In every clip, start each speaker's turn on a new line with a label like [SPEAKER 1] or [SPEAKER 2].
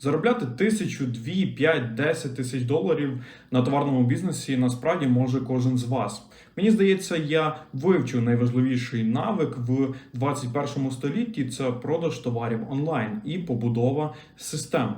[SPEAKER 1] Заробляти тисячу, дві, п'ять, десять тисяч доларів на товарному бізнесі насправді може кожен з вас. Мені здається, я вивчу найважливіший навик в 21 столітті це продаж товарів онлайн і побудова систем.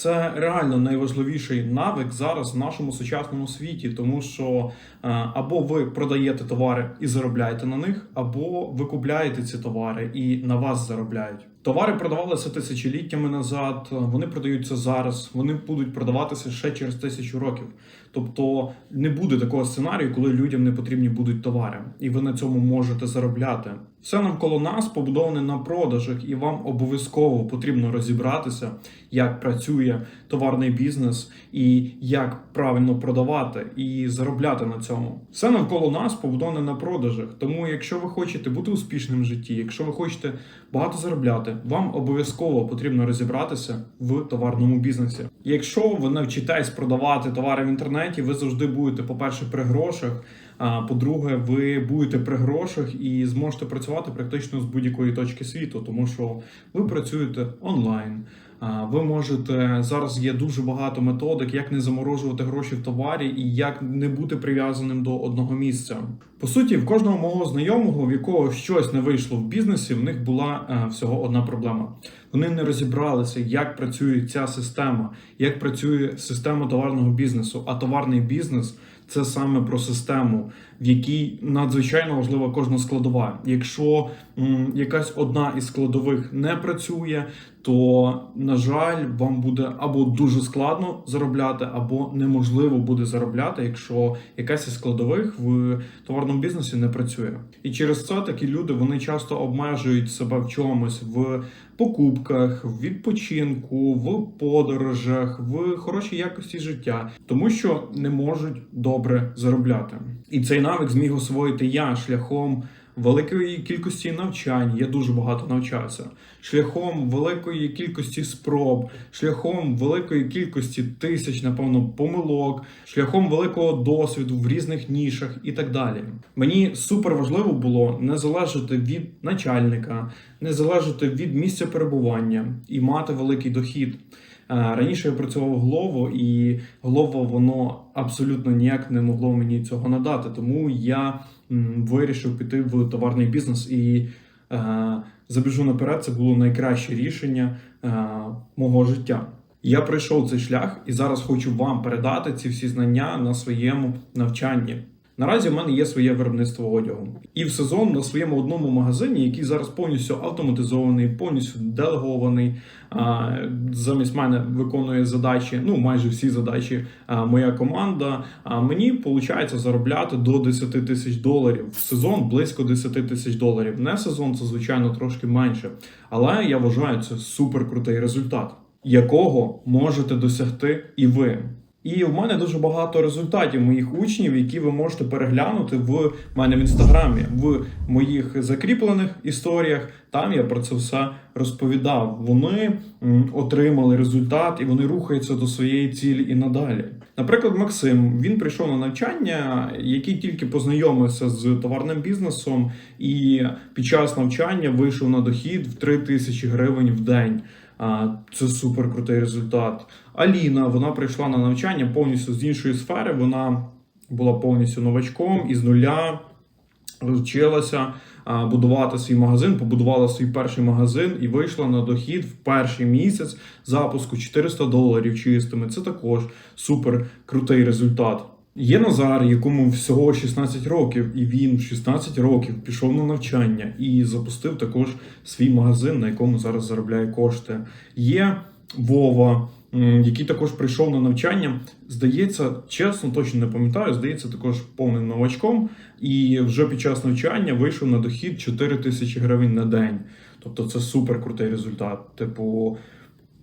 [SPEAKER 1] Це реально найважливіший навик зараз в нашому сучасному світі, тому що е, або ви продаєте товари і заробляєте на них, або ви купляєте ці товари і на вас заробляють. Товари продавалися тисячоліттями назад, вони продаються зараз, вони будуть продаватися ще через тисячу років. Тобто не буде такого сценарію, коли людям не потрібні будуть товари, і ви на цьому можете заробляти. Все навколо нас побудоване на продажах, і вам обов'язково потрібно розібратися, як працює товарний бізнес і як правильно продавати і заробляти на цьому. Все навколо нас побудоване на продажах. Тому, якщо ви хочете бути успішним в житті, якщо ви хочете багато заробляти, вам обов'язково потрібно розібратися в товарному бізнесі. Якщо ви навчитесь продавати товари в інтернеті, ви завжди будете, по-перше, при грошах. А по-друге, ви будете при грошах і зможете працювати практично з будь-якої точки світу, тому що ви працюєте онлайн. Ви можете зараз є дуже багато методик, як не заморожувати гроші в товарі і як не бути прив'язаним до одного місця. По суті, в кожного мого знайомого, в якого щось не вийшло в бізнесі, в них була е, всього одна проблема. Вони не розібралися, як працює ця система, як працює система товарного бізнесу. А товарний бізнес це саме про систему, в якій надзвичайно важлива кожна складова. Якщо м, якась одна із складових не працює, то на жаль, вам буде або дуже складно заробляти, або неможливо буде заробляти, якщо якась із складових в товарному бізнесі не працює. І через це такі люди вони часто обмежують себе в чомусь в покупках, в відпочинку, в подорожах, в хорошій якості життя, тому що не можуть добре заробляти. І цей навик зміг освоїти я шляхом великої кількості навчань. Я дуже багато навчався, шляхом великої кількості спроб, шляхом великої кількості тисяч, напевно, помилок, шляхом великого досвіду в різних нішах і так далі. Мені супер важливо було не залежати від начальника, не залежати від місця перебування і мати великий дохід. Е, Раніше я працював Glovo, і Glovo воно абсолютно ніяк не могло мені цього надати. Тому я вирішив піти в товарний бізнес і е, забіжу наперед. Це було найкраще рішення е, мого життя. Я пройшов цей шлях і зараз хочу вам передати ці всі знання на своєму навчанні. Наразі в мене є своє виробництво одягу. І в сезон на своєму одному магазині, який зараз повністю автоматизований, повністю делегований. Замість мене виконує задачі, ну майже всі задачі моя команда. А мені виходить заробляти до 10 тисяч доларів. В сезон близько 10 тисяч доларів. Не сезон, це звичайно трошки менше. Але я вважаю це супер крутий результат, якого можете досягти і ви. І в мене дуже багато результатів моїх учнів, які ви можете переглянути в мене в інстаграмі, в моїх закріплених історіях. Там я про це все розповідав. Вони отримали результат і вони рухаються до своєї цілі і надалі. Наприклад, Максим він прийшов на навчання, який тільки познайомився з товарним бізнесом, і під час навчання вийшов на дохід в 3 тисячі гривень в день. А, Це супер крутий результат. Аліна вона прийшла на навчання повністю з іншої сфери. Вона була повністю новачком із нуля. Вчилася будувати свій магазин, побудувала свій перший магазин і вийшла на дохід в перший місяць запуску 400 доларів чистими. Це також супер крутий результат. Є Назар, якому всього 16 років, і він в 16 років пішов на навчання і запустив також свій магазин, на якому зараз заробляє кошти. Є Вова, який також прийшов на навчання. Здається, чесно, точно не пам'ятаю. Здається, також повним новачком. І вже під час навчання вийшов на дохід 4 тисячі гривень на день. Тобто це супер крутий результат. Типу,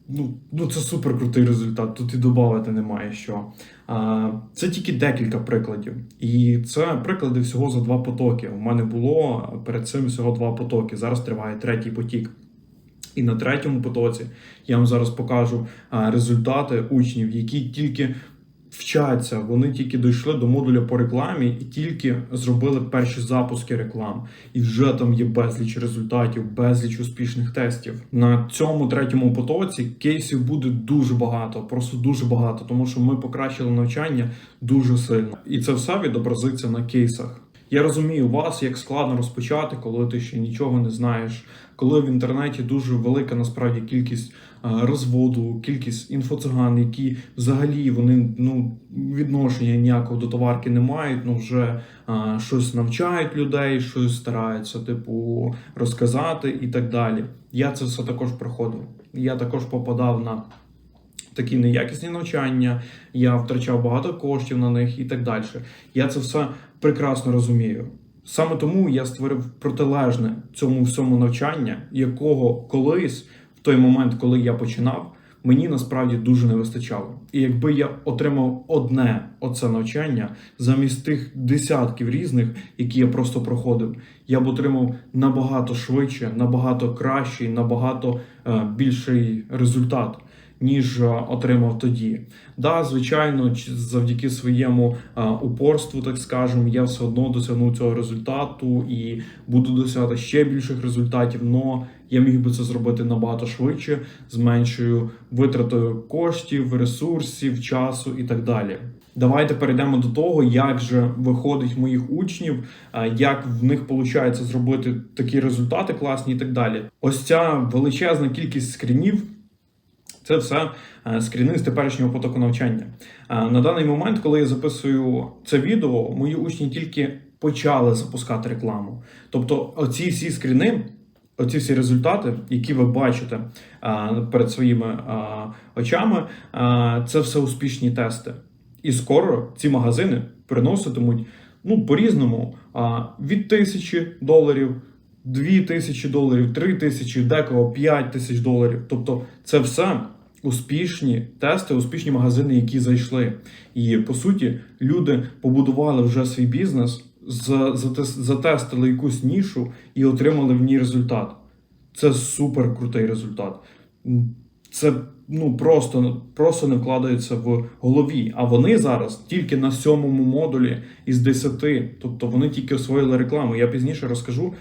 [SPEAKER 1] ну, ну це супер крутий результат. Тут і додати немає що. А, Це тільки декілька прикладів. І це приклади всього за два потоки. У мене було перед цим всього два потоки. Зараз триває третій потік. І на третьому потоці я вам зараз покажу результати учнів, які тільки вчаться, вони тільки дійшли до модуля по рекламі і тільки зробили перші запуски реклам. І вже там є безліч результатів, безліч успішних тестів. На цьому третьому потоці кейсів буде дуже багато, просто дуже багато, тому що ми покращили навчання дуже сильно. І це все відобразиться на кейсах. Я розумію вас, як складно розпочати, коли ти ще нічого не знаєш, коли в інтернеті дуже велика насправді кількість е, розводу, кількість інфоциган, які взагалі вони ну відношення ніякого до товарки не мають. Ну вже е, щось навчають людей, щось стараються, типу, розказати і так далі. Я це все також проходив. Я також попадав на такі неякісні навчання, я втрачав багато коштів на них і так далі. Я це все прекрасно розумію. Саме тому я створив протилежне цьому всьому навчання, якого колись, в той момент, коли я починав, мені насправді дуже не вистачало. І якби я отримав одне оце навчання замість тих десятків різних, які я просто проходив, я б отримав набагато швидше, набагато кращий, набагато е, більший результат ніж е, отримав тоді. Да, звичайно, завдяки своєму е, упорству, так скажемо, я все одно досягнув цього результату і буду досягати ще більших результатів. Но я міг би це зробити набагато швидше, з меншою витратою коштів, ресурсів, часу і так далі. Давайте перейдемо до того, як же виходить моїх учнів, е, як в них виходить зробити такі результати класні і так далі. Ось ця величезна кількість скрінів. Це все е, скріни з теперішнього потоку навчання. Е, На даний момент, коли я записую це відео, мої учні тільки почали запускати рекламу. Тобто, оці всі скріни, оці всі результати, які ви бачите е, перед своїми очами, це все успішні тести. І скоро ці магазини приноситимуть ну, по-різному від тисячі доларів, дві тисячі доларів, три тисячі, декого п'ять тисяч доларів. Тобто це все успішні тести, успішні магазини, які зайшли. І по суті, люди побудували вже свій бізнес, за- затестили якусь нішу і отримали в ній результат. Це супер крутий результат. Це ну просто, просто не вкладається в голові. А вони зараз тільки на сьомому модулі із 10, тобто вони тільки освоїли рекламу. Я пізніше розкажу,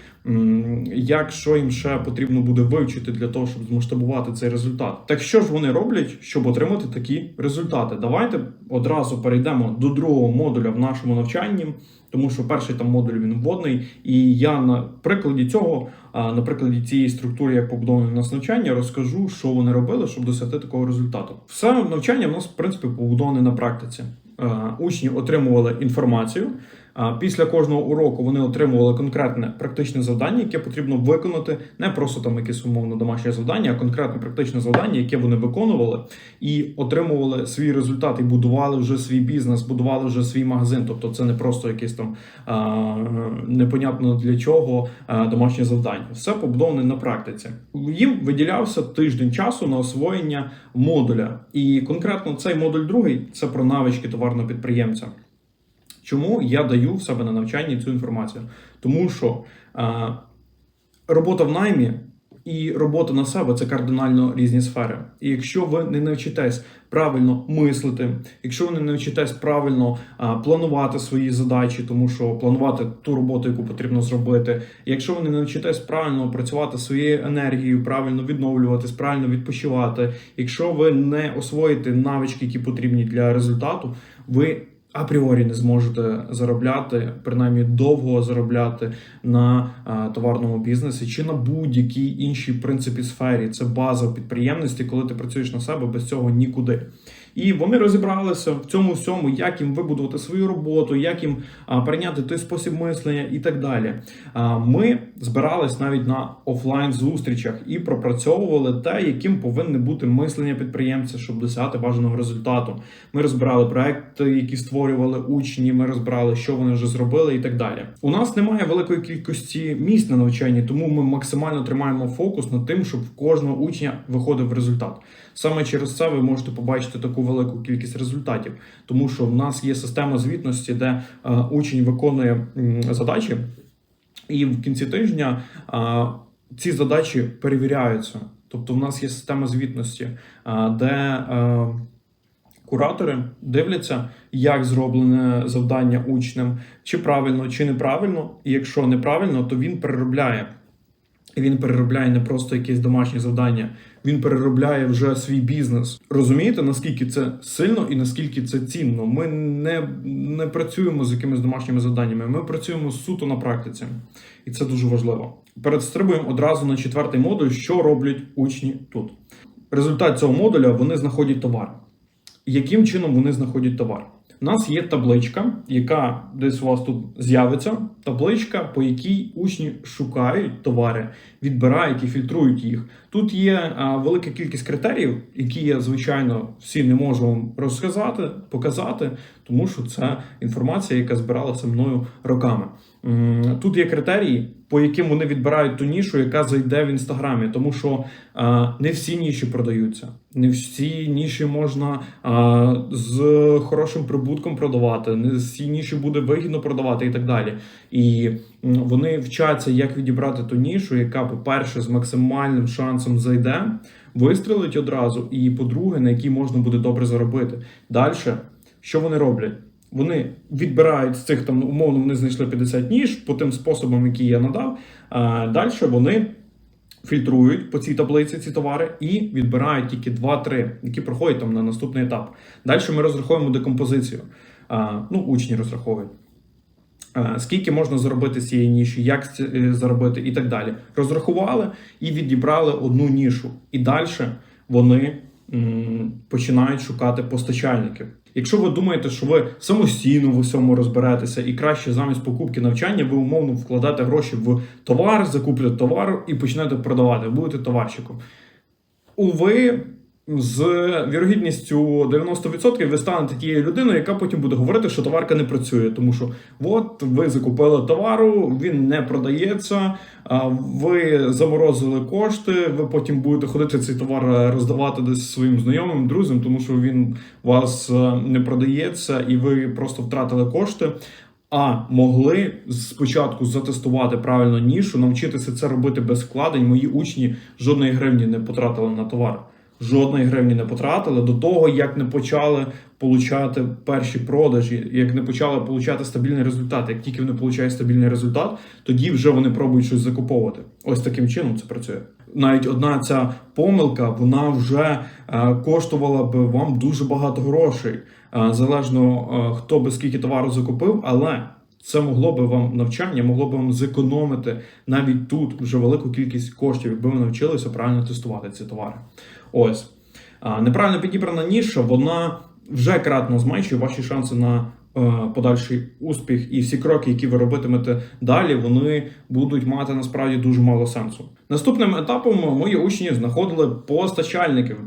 [SPEAKER 1] як що їм ще потрібно буде вивчити для того, щоб змасштабувати цей результат. Так що ж вони роблять, щоб отримати такі результати? Давайте одразу перейдемо до другого модуля в нашому навчанні. Тому що перший там модуль він вводний, і я на прикладі цього, на прикладі цієї структури, як побудоване нас навчання, розкажу, що вони робили, щоб досягти такого результату. Все навчання в нас в принципі побудоване на практиці. Е, Учні отримували інформацію. Після кожного уроку вони отримували конкретне практичне завдання, яке потрібно виконати, не просто там якесь умовно домашнє завдання, а конкретне практичне завдання, яке вони виконували, і отримували свій результат, і будували вже свій бізнес, будували вже свій магазин. Тобто, це не просто якесь там непонятно для чого домашнє завдання. Все побудоване на практиці. Їм виділявся тиждень часу на освоєння модуля, і конкретно цей модуль другий це про навички товарного підприємця. Чому я даю в себе на навчанні цю інформацію? Тому що а, робота в наймі і робота на себе це кардинально різні сфери. І якщо ви не навчитесь правильно мислити, якщо ви не навчитесь правильно а, планувати свої задачі, тому що планувати ту роботу, яку потрібно зробити, якщо ви не навчитесь правильно працювати своєю енергією, правильно відновлюватись, правильно відпочивати, якщо ви не освоїте навички, які потрібні для результату, ви апріорі не зможете заробляти, принаймні довго заробляти на а, товарному бізнесі чи на будь-якій іншій принципі сфері. Це база в підприємності, коли ти працюєш на себе без цього нікуди. І вони розібралися в цьому всьому, як їм вибудувати свою роботу, як їм прийняти той спосіб мислення і так далі. Ми збирались навіть на офлайн зустрічах і пропрацьовували те, яким повинне бути мислення підприємця, щоб досягати бажаного результату. Ми розбирали проекти, які створювали учні. Ми розбирали, що вони вже зробили, і так далі. У нас немає великої кількості місць на навчанні, тому ми максимально тримаємо фокус над тим, щоб в кожного учня виходив результат. Саме через це ви можете побачити таку велику кількість результатів, тому що в нас є система звітності, де е, учень виконує задачі, і в кінці тижня е, ці задачі перевіряються. Тобто, в нас є система звітності, е, де Куратори дивляться, як зроблене завдання учнем, чи правильно, чи неправильно. І якщо неправильно, то він переробляє. Він переробляє не просто якесь домашнє завдання, він переробляє вже свій бізнес. Розумієте, наскільки це сильно і наскільки це цінно? Ми не, не працюємо з якимись домашніми завданнями, ми працюємо суто на практиці, і це дуже важливо. Перестрибуємо одразу на четвертий модуль, що роблять учні тут. Результат цього модуля вони знаходять товар. Яким чином вони знаходять товар? У нас є табличка, яка десь у вас тут з'явиться. Табличка, по якій учні шукають товари, відбирають і фільтрують їх. Тут є а, велика кількість критеріїв, які я, звичайно, всі не можу вам розказати, показати, тому що це інформація, яка збиралася мною роками. Тут є критерії, по яким вони відбирають ту нішу, яка зайде в інстаграмі, тому що не всі ніші продаються, не всі ніші можна з хорошим прибутком продавати, не всі ніші буде вигідно продавати і так далі. І вони вчаться, як відібрати ту нішу, яка, по-перше, з максимальним шансом зайде, вистрелить одразу, і по-друге, на якій можна буде добре заробити. Далі, що вони роблять? Вони відбирають з цих там умовно, вони знайшли 50 ніж по тим способам, які я надав. Далі вони фільтрують по цій таблиці ці товари і відбирають тільки 2-3, які проходять там на наступний етап. Далі ми розраховуємо декомпозицію. Ну, учні розраховують. Скільки можна заробити з цієї ніші, як е, заробити і так далі. Розрахували і відібрали одну нішу. І далі вони починають шукати постачальників. Якщо ви думаєте, що ви самостійно в усьому розберетеся і краще замість покупки навчання, ви умовно вкладаєте гроші в товар, закуплять товар і почнете продавати, будете товарщиком. Уви, з вірогідністю 90% ви станете тією людиною, яка потім буде говорити, що товарка не працює, тому що от ви закупили товару, він не продається, ви заморозили кошти. Ви потім будете ходити цей товар роздавати десь своїм знайомим, друзям, тому що він вас е, не продається, і ви просто втратили кошти. А могли спочатку затестувати правильно нішу, навчитися це робити без вкладень. Мої учні жодної гривні не потратили на товар. Жодної гривні не потратили до того, як не почали получати перші продажі, як не почали получати стабільний результат. Як тільки вони получають стабільний результат, тоді вже вони пробують щось закуповувати. Ось таким чином це працює. Навіть одна ця помилка вона вже е, коштувала би вам дуже багато грошей, е, залежно е, хто би скільки товару закупив, але це могло би вам навчання, могло би вам зекономити навіть тут вже велику кількість коштів, якби ви навчилися правильно тестувати ці товари. Ось неправильно підібрана ніша, вона вже кратно зменшує ваші шанси на е, подальший успіх, і всі кроки, які ви робитимете далі, вони будуть мати насправді дуже мало сенсу. Наступним етапом мої учні знаходили постачальників.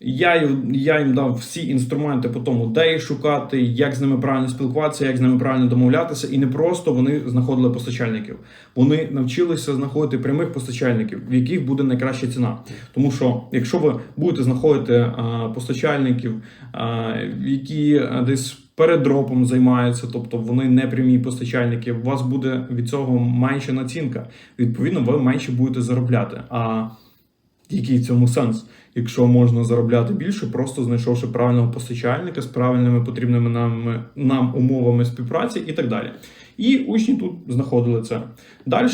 [SPEAKER 1] Я, я їм дав всі інструменти по тому, де їх шукати, як з ними правильно спілкуватися, як з ними правильно домовлятися. І не просто вони знаходили постачальників. Вони навчилися знаходити прямих постачальників, в яких буде найкраща ціна. Тому що якщо ви будете знаходити а, постачальників, а, які десь перед дропом займаються, тобто вони не прямі постачальники, у вас буде від цього менша націнка. Відповідно, ви менше будете заробляти. А який цьому сенс? Якщо можна заробляти більше, просто знайшовши правильного постачальника з правильними потрібними нам, нам умовами співпраці і так далі. І учні тут знаходили це. Далі,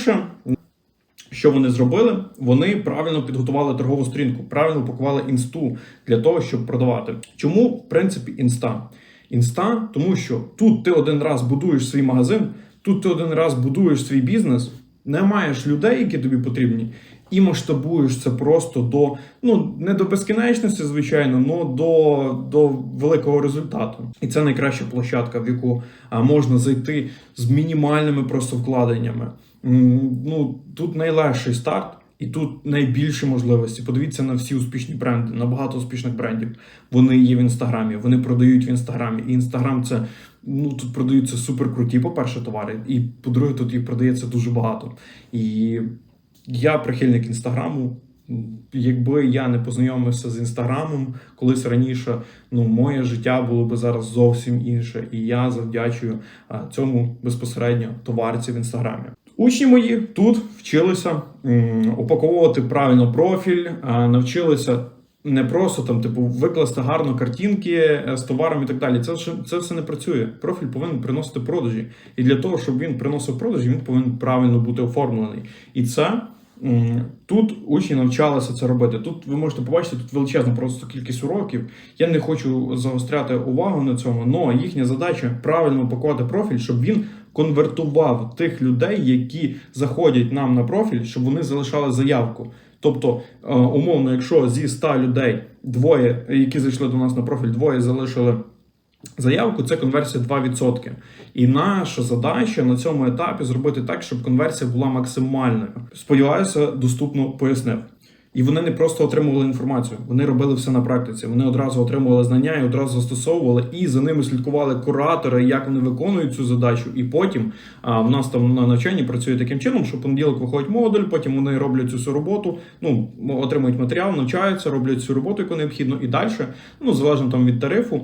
[SPEAKER 1] що вони зробили? Вони правильно підготували торгову сторінку, правильно упакували інсту для того, щоб продавати. Чому, в принципі, інста? Інста, тому що тут ти один раз будуєш свій магазин, тут ти один раз будуєш свій бізнес, не маєш людей, які тобі потрібні, і масштабуєш це просто до ну не до безкінечності, звичайно, але до, до великого результату. І це найкраща площадка, в яку можна зайти з мінімальними просто вкладеннями. Ну тут найлегший старт. І тут найбільші можливості. Подивіться на всі успішні бренди, на багато успішних брендів. Вони є в інстаграмі, вони продають в інстаграмі. І інстаграм це ну тут продаються суперкруті, по-перше, товари, і по-друге, тут їх продається дуже багато. І я прихильник інстаграму. Якби я не познайомився з інстаграмом колись раніше, ну моє життя було би зараз зовсім інше, і я завдячую цьому безпосередньо товарці в інстаграмі. Учні мої тут вчилися упаковувати правильно профіль, навчилися не просто там, типу, викласти гарно картинки е, з товаром і так далі. Це, це все не працює. Профіль повинен приносити продажі. І для того, щоб він приносив продажі, він повинен правильно бути оформлений. І це тут учні навчалися це робити. Тут ви можете побачити тут величезна просто кількість уроків. Я не хочу загостряти увагу на цьому, але їхня задача правильно упакувати профіль, щоб він конвертував тих людей, які заходять нам на профіль, щоб вони залишали заявку. Тобто, е, умовно, якщо зі 100 людей двоє, які зайшли до нас на профіль, двоє залишили заявку, це конверсія 2%. І наша задача на цьому етапі зробити так, щоб конверсія була максимальною. Сподіваюся, доступно пояснив. І вони не просто отримували інформацію, вони робили все на практиці. Вони одразу отримували знання і одразу застосовували, і за ними слідкували куратори, як вони виконують цю задачу. І потім а, в нас там на навчанні працює таким чином, що понеділок виходить модуль, потім вони роблять цю всю роботу, ну отримують матеріал, навчаються, роблять цю роботу, яку необхідно, і далі, ну залежно там від тарифу,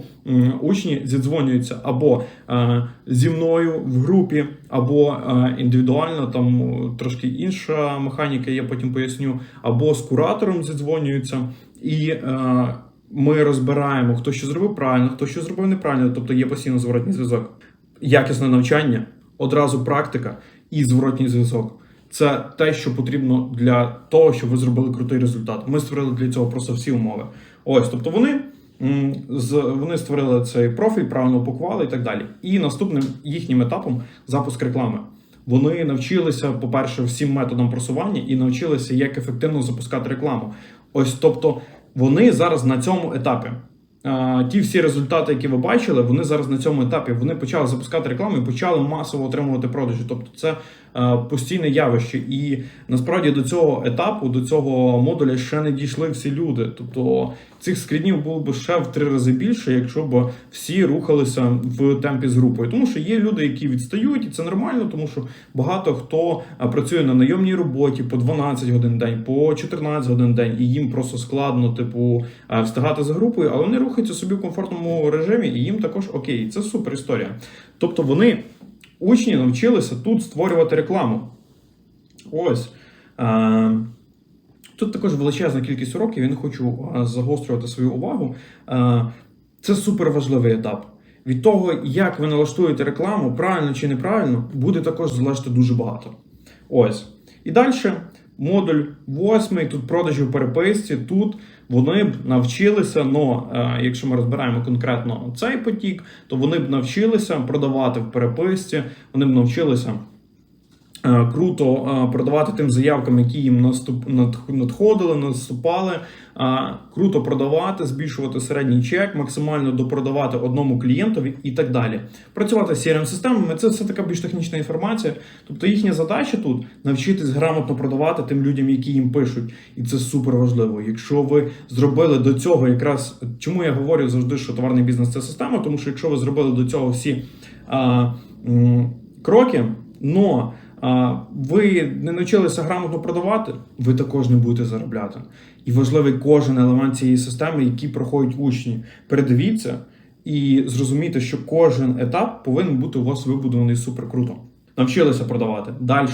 [SPEAKER 1] учні зідзвонюються або е, зі мною в групі, або е, індивідуально, там трошки інша механіка, я потім поясню, або з куратором зідзвонюються, і е, ми розбираємо, хто що зробив правильно, хто що зробив неправильно, тобто є постійно зворотній зв'язок. Якісне навчання, одразу практика і зворотній зв'язок. Це те, що потрібно для того, щоб ви зробили крутий результат. Ми створили для цього просто всі умови. Ось, тобто вони, вони створили цей профіль, правильно упакували і так далі. І наступним їхнім етапом запуск реклами. Вони навчилися, по-перше, всім методам просування і навчилися, як ефективно запускати рекламу. Ось, тобто, вони зараз на цьому етапі. Ті всі результати, які ви бачили, вони зараз на цьому етапі вони почали запускати рекламу і почали масово отримувати продажі. Тобто, це е, постійне явище. І насправді до цього етапу, до цього модуля ще не дійшли всі люди. Тобто цих скрінів було б ще в три рази більше, якщо б всі рухалися в темпі з групою. Тому що є люди, які відстають, і це нормально, тому що багато хто е, працює на найомній роботі по 12 годин в день, по 14 годин в день, і їм просто складно, типу, е, встигати за групою, але вони рухаються собі в комфортному режимі, і їм також окей. Це супер історія. Тобто вони. Учні навчилися тут створювати рекламу. Ось. Тут також величезна кількість уроків, я не хочу загострювати свою увагу. Це супер важливий етап. Від того, як ви налаштуєте рекламу, правильно чи неправильно, буде також залежати дуже багато. Ось. І далі модуль восьмий, тут продажі в переписці. Тут вони б навчилися, е, якщо ми розбираємо конкретно цей потік, то вони б навчилися продавати в переписці, вони б навчилися. Е, Круто е, продавати тим заявкам, які їм надходили, наступали. е, Круто продавати, збільшувати середній чек, максимально допродавати одному клієнтові і так далі. Працювати з crm системами це все така більш технічна інформація. Тобто їхня задача тут навчитись грамотно продавати тим людям, які їм пишуть, і це супер важливо. Якщо ви зробили до цього, якраз чому я говорю завжди, що товарний бізнес це система, тому що якщо ви зробили до цього всі а, м, кроки, но ви не навчилися грамотно продавати, ви також не будете заробляти. І важливий кожен елемент цієї системи, який проходять учні. Передивіться і зрозумійте, що кожен етап повинен бути у вас вибудований супер круто. Навчилися продавати далі.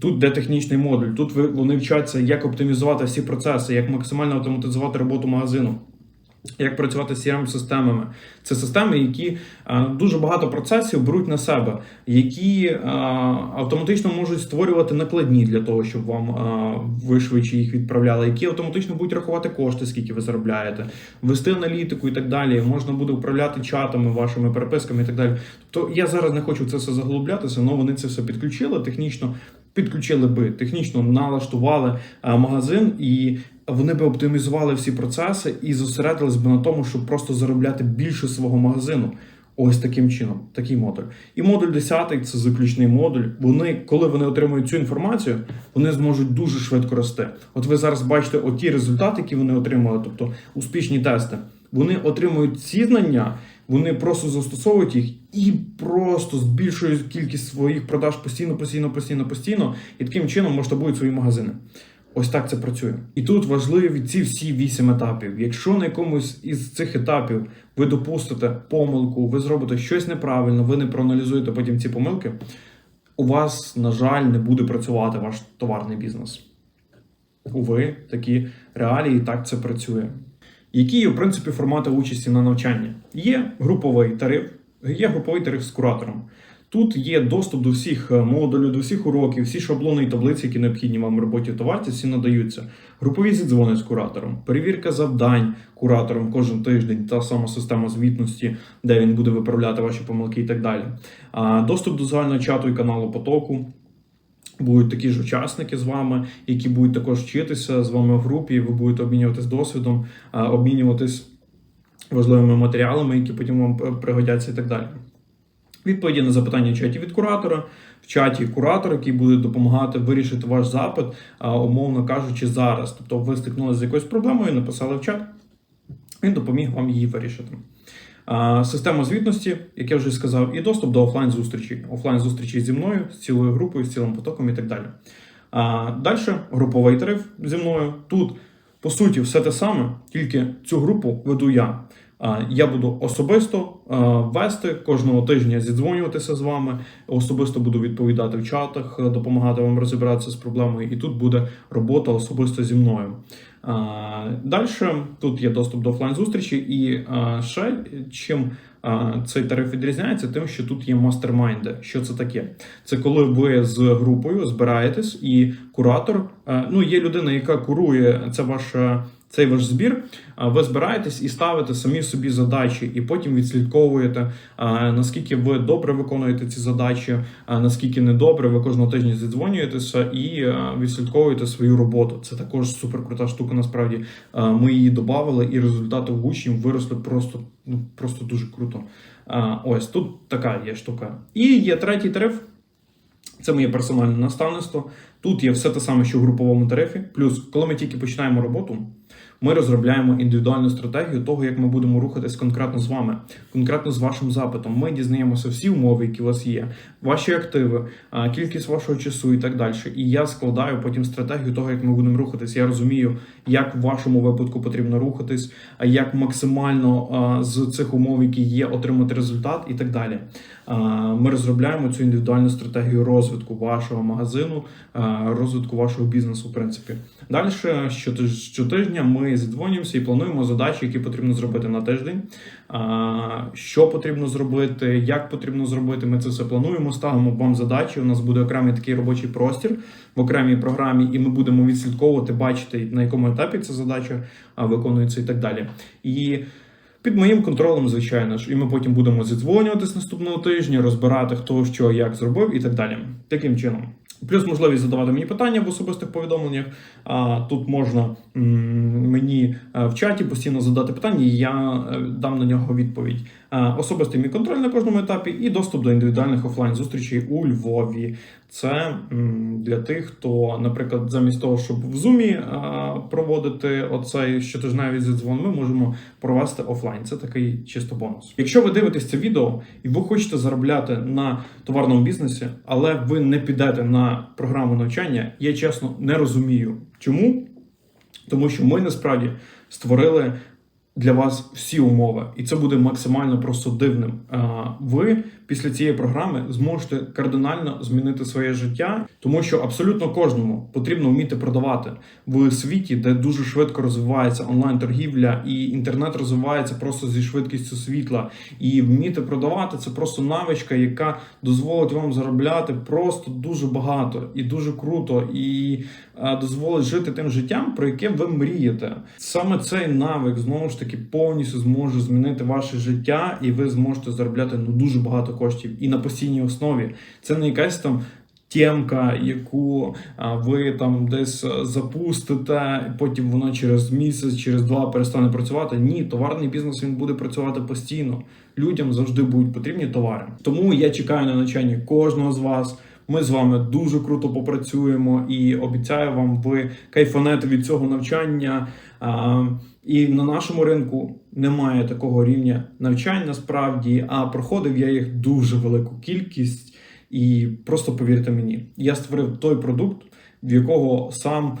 [SPEAKER 1] Тут де технічний модуль. Тут вони вчаться, як оптимізувати всі процеси, як максимально автоматизувати роботу магазину. Як працювати з crm системами Це системи, які е, дуже багато процесів беруть на себе, які е, автоматично можуть створювати накладні для того, щоб вам е, ви швидше їх відправляли, які автоматично будуть рахувати кошти, скільки ви заробляєте, вести аналітику і так далі. Можна буде управляти чатами, вашими переписками і так далі. Тобто я зараз не хочу це все заглублятися, але вони це все підключили технічно. Підключили би технічно налаштували е, магазин, і вони би оптимізували всі процеси і зосередились би на тому, щоб просто заробляти більше свого магазину. Ось таким чином, такий модуль. І модуль 10 це заключний модуль. Вони, коли вони отримують цю інформацію, вони зможуть дуже швидко рости. От ви зараз бачите оті результати, які вони отримали, тобто успішні тести. Вони отримують ці знання, вони просто застосовують їх і просто збільшують кількість своїх продаж постійно, постійно, постійно, постійно, і таким чином масштабують свої магазини. Ось так це працює. І тут важливі ці всі вісім етапів. Якщо на якомусь із цих етапів ви допустите помилку, ви зробите щось неправильно, ви не проаналізуєте потім ці помилки, у вас, на жаль, не буде працювати ваш товарний бізнес. Уви, такі реалії, так це працює. Які в принципі, формати участі на навчанні? Є груповий тариф, є груповий тариф з куратором. Тут є доступ до всіх е, модулів, до всіх уроків, всі шаблони і таблиці, які необхідні вам в роботі та вартість, всі надаються. Групові зідзвони з куратором, перевірка завдань куратором кожен тиждень, та сама система звітності, де він буде виправляти ваші помилки і так далі. Доступ до загального чату і каналу потоку. Будуть такі ж учасники з вами, які будуть також вчитися з вами в групі. Ви будете обмінюватись досвідом, обмінюватись важливими матеріалами, які потім вам е, пригодяться і так далі. Відповіді на запитання в чаті від куратора. В чаті куратор, який буде допомагати вирішити ваш запит, умовно кажучи, зараз. Тобто ви стикнулися з якоюсь проблемою, написали в чат, він допоміг вам її вирішити. Система звітності, як я вже сказав, і доступ до офлайн зустрічі. Офлайн зустрічі зі мною, з цілою групою, з цілим потоком і так далі. Далі груповий тариф зі мною. Тут, по суті, все те саме, тільки цю групу веду я. Я буду особисто вести кожного тижня зідзвонюватися з вами. Особисто буду відповідати в чатах, е, допомагати вам розібратися з проблемою. І тут буде робота особисто зі мною. Далі тут є доступ до офлайн зустрічі, і ще чим цей тариф відрізняється, тим, що тут є мастермайнди. Що це таке? Це коли ви з групою збираєтесь, і куратор, ну є людина, яка курує це ваша. Цей ваш збір, ви збираєтесь і ставите самі собі задачі, і потім відслідковуєте, наскільки ви добре виконуєте ці задачі, наскільки недобре, ви кожного тижня зідзвонюєтеся і відслідковуєте свою роботу. Це також суперкрута штука. Насправді ми її додали, і результати в учнів виросли просто ну просто дуже круто. Ось тут така є штука. І є третій тариф. Це моє персональне наставництво. Тут є все те саме, що в груповому тарифі. Плюс, коли ми тільки починаємо роботу, ми розробляємо індивідуальну стратегію того, як ми будемо рухатись конкретно з вами, конкретно з вашим запитом. Ми дізнаємося всі умови, які у вас є, ваші активи, кількість вашого часу і так далі. І я складаю потім стратегію того, як ми будемо рухатись. Я розумію, як в вашому випадку потрібно рухатись, як максимально з цих умов, які є, отримати результат і так далі. Ми розробляємо цю індивідуальну стратегію розвитку вашого магазину, розвитку вашого бізнесу, в принципі. Далі щотиж- щотижня ми зідзвонюємося і плануємо задачі, які потрібно зробити на тиждень. Що потрібно зробити, як потрібно зробити. Ми це все плануємо, ставимо вам задачі. У нас буде окремий такий робочий простір в окремій програмі, і ми будемо відслідковувати, бачити на якому етапі ця задача виконується і так далі. І під моїм контролем, звичайно ж, і ми потім будемо зідзвонюватись наступного тижня, розбирати хто що як зробив і так далі. Таким чином. Плюс можливість задавати мені питання в особистих повідомленнях. Тут можна мені е, в чаті постійно задати питання, і я е, дам на нього відповідь. А, Особистий мій контроль на кожному етапі і доступ до індивідуальних офлайн зустрічей у Львові. Це для тих, хто, наприклад, замість того, щоб в Zoom а, проводити оцей щотижневий зідзвон, ми можемо провести офлайн. Це такий чисто бонус. Якщо ви дивитесь це відео і ви хочете заробляти на товарному бізнесі, але ви не підете на програму навчання, я чесно не розумію, чому. Тому що ми насправді створили для вас всі умови, і це буде максимально просто дивним. Ви після цієї програми зможете кардинально змінити своє життя, тому що абсолютно кожному потрібно вміти продавати в світі, де дуже швидко розвивається онлайн-торгівля, і інтернет розвивається просто зі швидкістю світла. І вміти продавати це просто навичка, яка дозволить вам заробляти просто дуже багато і дуже круто, і дозволить жити тим життям, про яке ви мрієте. Саме цей навик знову ж таки повністю зможе змінити ваше життя, і ви зможете заробляти ну дуже багато коштів і на постійній основі. Це не якась там. Темка, яку ви там десь запустите, потім вона через місяць, через два перестане працювати. Ні, товарний бізнес він буде працювати постійно. Людям завжди будуть потрібні товари. Тому я чекаю на навчання кожного з вас. Ми з вами дуже круто попрацюємо і обіцяю вам, ви кайфанете від цього навчання. І на нашому ринку немає такого рівня навчань насправді, а проходив я їх дуже велику кількість. І просто повірте мені, я створив той продукт, в якого сам,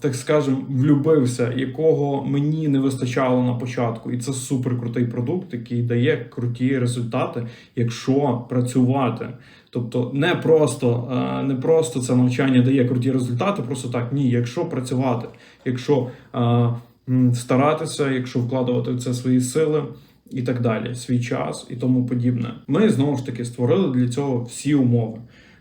[SPEAKER 1] так скажем, влюбився, якого мені не вистачало на початку. І це супер крутий продукт, який дає круті результати, якщо працювати. Тобто не просто, не просто це навчання дає круті результати, просто так. Ні, якщо працювати, якщо старатися, якщо вкладувати в це свої сили. І так далі, свій час і тому подібне. Ми знову ж таки створили для цього всі умови.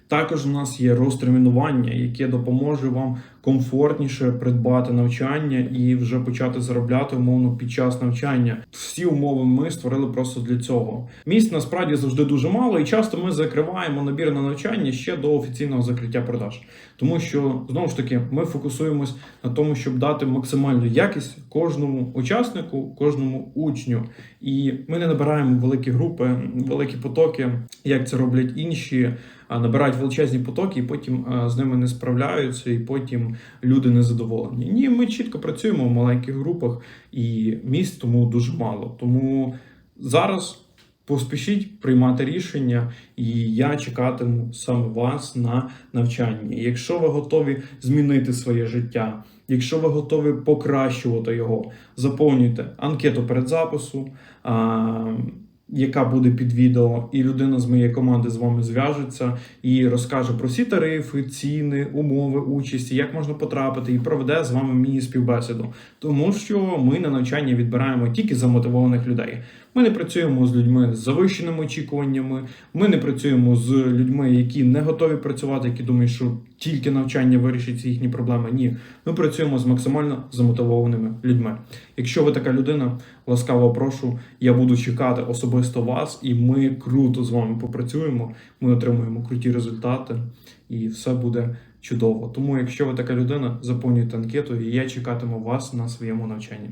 [SPEAKER 1] Також у нас є розтермінування, яке допоможе вам комфортніше придбати навчання і вже почати заробляти умовно під час навчання. Всі умови ми створили просто для цього. Місць насправді завжди дуже мало, і часто ми закриваємо набір на навчання ще до офіційного закриття продаж, тому що знову ж таки ми фокусуємось на тому, щоб дати максимальну якість кожному учаснику, кожному учню. І ми не набираємо великі групи, великі потоки, як це роблять інші. Набирають величезні потоки, і потім з ними не справляються, і потім люди незадоволені. Ні, ми чітко працюємо в маленьких групах, і місць тому дуже мало. Тому зараз поспішіть приймати рішення, і я чекатиму саме вас на навчанні. Якщо ви готові змінити своє життя, якщо ви готові покращувати його, заповнюйте анкету передзапису. Яка буде під відео, і людина з моєї команди з вами зв'яжеться і розкаже про всі тарифи, ціни, умови участі, як можна потрапити, і проведе з вами міні-співбесіду. Тому що ми на навчання відбираємо тільки замотивованих людей. Ми не працюємо з людьми з завищеними очікуваннями. Ми не працюємо з людьми, які не готові працювати, які думають, що тільки навчання вирішить їхні проблеми. Ні, ми працюємо з максимально замотивованими людьми. Якщо ви така людина, ласкаво прошу, я буду чекати особисто вас, і ми круто з вами попрацюємо. Ми отримуємо круті результати, і все буде чудово. Тому, якщо ви така людина, заповнюйте анкету, і я чекатиму вас на своєму навчанні.